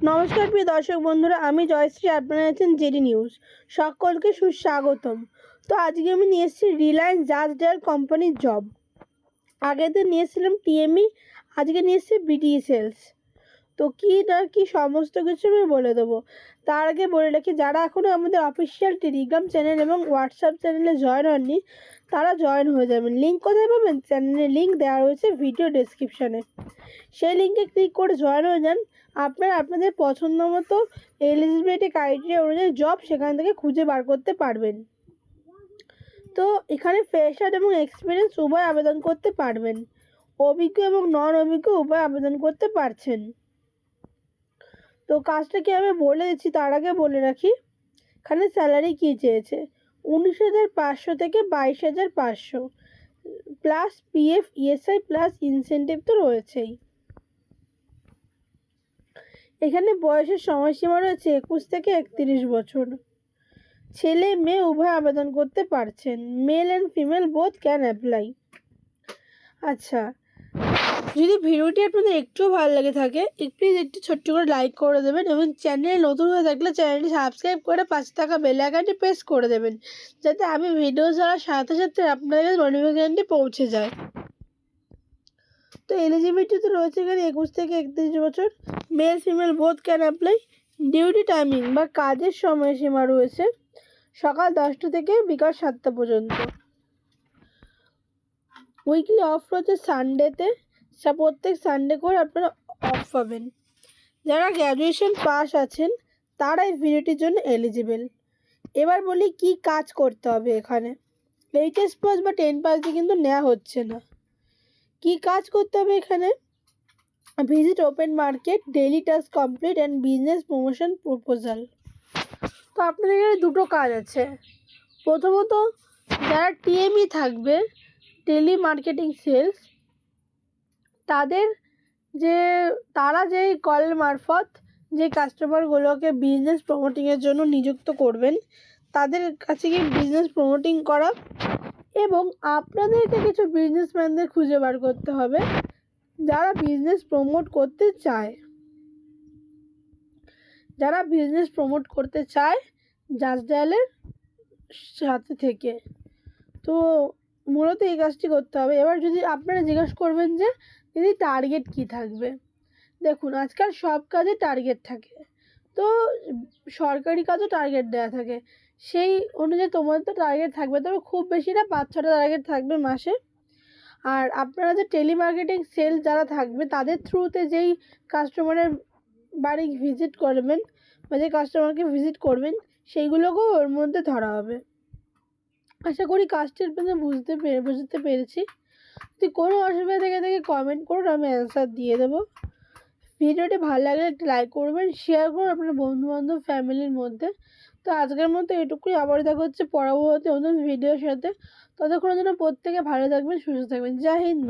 নমস্কার, প্রিয় দর্শক বন্ধুরা, আমি জয়শ্রী, আপনারা আছেন জেডি নিউজ। সকলকে সুস্বাগতম। তো আজকে আমি নিয়ে এসেছি রিলায়েন্স জাজ ডেয়ার কোম্পানির জব। আগের দিন নিয়ে এসেছিলাম টিএমই আজকে নিয়ে এসেছি বিটি সেলস তো কী না কি সমস্ত কিছু আমি বলে দেবো। তার আগে বলে রাখি, যারা এখনও আমাদের অফিসিয়াল টেলিগ্রাম চ্যানেল এবং হোয়াটসঅ্যাপ চ্যানেলে জয়েন হননি, তারা জয়েন হয়ে যাবেন। লিঙ্ক কোথায় পাবেন? চ্যানেলের লিঙ্ক দেওয়া রয়েছে ভিডিও ডেসক্রিপশানে সেই লিঙ্কে ক্লিক করে জয়েন হয়ে যান। আপনারা আপনাদের পছন্দ মতো এলিজিবিলিটি ক্রাইটেরিয়া অনুযায়ী জব সেখান থেকে খুঁজে বার করতে পারবেন। তো এখানে ফ্রেশার এবং এক্সপিরিয়েন্স উভয় আবেদন করতে পারবেন। অভিজ্ঞ এবং নন অভিজ্ঞ উভয় আবেদন করতে পারছেন। তো কাজটা কি আমি বলে দিচ্ছি? তার আগে বলে রাখি, এখানে স্যালারি কী চেয়েছে? উনিশ হাজার পাঁচশো থেকে বাইশ হাজার পাঁচশো plus PF ESI plus incentive তো রয়েছেই। এখানে বয়সের সময়সীমা রয়েছে একুশ থেকে একত্রিশ বছর। ছেলে, মেয়ে উভয় আবেদন করতে পারছেন। Male and female both can apply আচ্ছা যদি ভিডিওটি আপনাদের একটুও ভালো লেগে থাকে প্লিজ একটু ছোট্ট করে লাইক করে দেবেন এবং চ্যানেলে নতুন হয়ে থাকলে চ্যানেলটি সাবস্ক্রাইব করে পাশে থাকা বেল আইকনটি প্রেস করে দেবেন, যাতে আমি ভিডিও ছাড়ার সাথে সাথে আপনাদের নোটিফিকেশানটি পৌঁছে যায়। তো এলিজিবিলিটি তো রয়েছে এখানে একুশ থেকে একত্রিশ বছর male female both can apply duty timing বা কাজের সময়সীমা রয়েছে সকাল দশটা থেকে বিকাল সাতটা পর্যন্ত। উইকলি অফ রয়েছে সানডেতে প্রত্যেক সানডে করে আপনারা অফ পাবেন। যারা গ্র্যাজুয়েশন পাস আছেন তারা এই ভিডিওটির জন্য এলিজিবেল এবার বলি কি কাজ করতে হবে এখানে। এইচএস পাস বা টেন পাস দিয়ে কিন্তু নেওয়া হচ্ছে না। কি কাজ করতে হবে এখানে? Visit open market daily task complete and business promotion proposal তো আপনাদের এখানে দুটো কাজ আছে। প্রথমত, যারা টিএমই থাকবে টেলি মার্কেটিং সেলস তাদের যে, তারা যেই কল মারফত যে কাস্টমারগুলোকে বিজনেস প্রমোটিংয়ের জন্য নিযুক্ত করবেন, তাদের কাছে গিয়ে বিজনেস প্রমোটিং করা এবং আপনাদেরকে কিছু বিজনেসম্যানদের খুঁজে বার করতে হবে, যারা বিজনেস প্রমোট করতে চায়। যারা বিজনেস প্রমোট করতে চায় জাজ ডায়ালের সাথে থেকে। তো মূলত এই কাজটি করতে হবে। এবার যদি আপনারা জিজ্ঞেস করবেন যে দিদি টার্গেট কী থাকবে? দেখুন, আজকাল সব কাজে টার্গেট থাকে। তো সরকারি কাজও টার্গেট দেওয়া থাকে। সেই অনুযায়ী তোমাদের তো টার্গেট থাকবে, তবে খুব বেশি না, পাঁচ ছটা টার্গেট থাকবে মাসে। আর আপনারা যে টেলিমার্কেটিং সেল যারা থাকবে, তাদের থ্রুতে যেই কাস্টমারের বাড়ি ভিজিট করবেন বা যে কাস্টমারকে ভিজিট করবেন, সেইগুলোকেও ওর মধ্যে ধরা হবে। আশা করি কাজটি আপনাদের বুঝতে পেরে, বুঝতে পেরেছি। যদি কোনো অসুবিধা থেকে থাকে কমেন্ট করুন, আমি অ্যান্সার দিয়ে দেবো। ভিডিওটি ভালো লাগলে একটু লাইক করবেন শেয়ার করুন আপনার বন্ধুবান্ধব ফ্যামিলির মধ্যে। তো আজকের মতো এটুকুই আবার দেখা হচ্ছে পরবর্তী নতুন ভিডিওর সাথে। ততক্ষণের জন্য প্রত্যেকে ভালো থাকবেন, সুস্থ থাকবেন। জয় হিন্দ